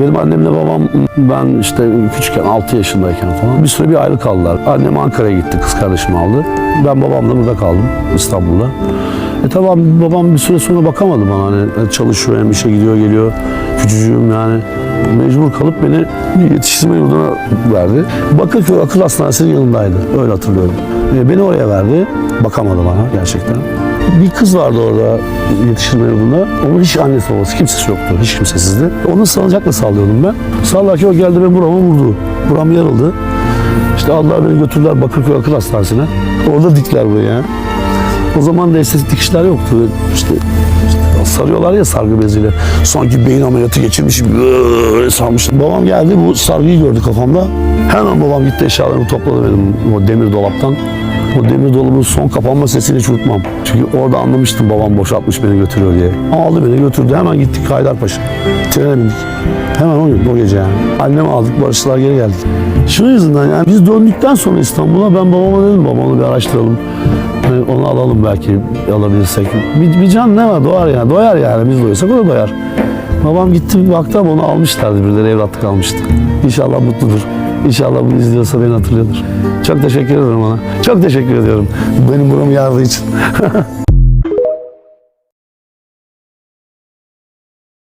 Benim annemle babam ben işte küçükken 6 yaşındayken falan bir süre bir ayrı kaldılar. Annem Ankara'ya gitti kız kardeşimi aldı. Ben babamla burada kaldım İstanbul'da. E tamam babam bir süre sonra bakamadı bana hani çalışıyor hem işe gidiyor geliyor. Küçücüğüm yani. Mecbur kalıp beni yetiştirme yurduna verdi. Bakırköy Akıl Hastanesi'nin yanındaydı. Öyle hatırlıyorum. E, beni oraya verdi. Bakamadı bana gerçekten. Bir kız vardı orada yetiştirme yurdunda. Onun hiç annesi babası kimsesi yoktu. Hiç kimsesizdi. Onu salıncakla sallıyordum ben. Sallarken o geldi ve burama vurdu. Buram yarıldı. İşte aldılar beni götürdüler Bakırköy Akıl Hastanesi'ne. Orada diktiler buraya. O zaman da estetik dikişler yoktu. İşte, işte sarıyorlar ya sargı beziyle. Sanki beyin ameliyatı geçirmiş gibi öyle sarmış. Babam geldi bu sargıyı gördü kafamda. Hemen babam gitti eşyalarımı topladı benim o demir dolaptan. O demir dolabın son kapanma sesini hiç unutmam. Çünkü orada anlamıştım babam boşaltmış beni götürüyor diye. Aldı beni götürdü hemen gittik Haydarpaşa. Trene bindik. Hemen o gün o gece yani. Annemi aldık barıştılar geri geldik. Şunun yüzünden yani biz döndükten sonra İstanbul'a ben babama dedim babamı bir araştıralım. Hani onu alalım belki alabilirsek. Bir, bir can ne var doğar yani. Doyar yani biz doyursak o da doyar. Babam gitti bir baktı ama onu almışlardı birileri evlatlık almıştı. İnşallah mutludur. İnşallah bunu izliyorsa beni hatırlıyordur. Çok teşekkür ederim ona. Çok teşekkür ediyorum. Benim buramı yardığı için.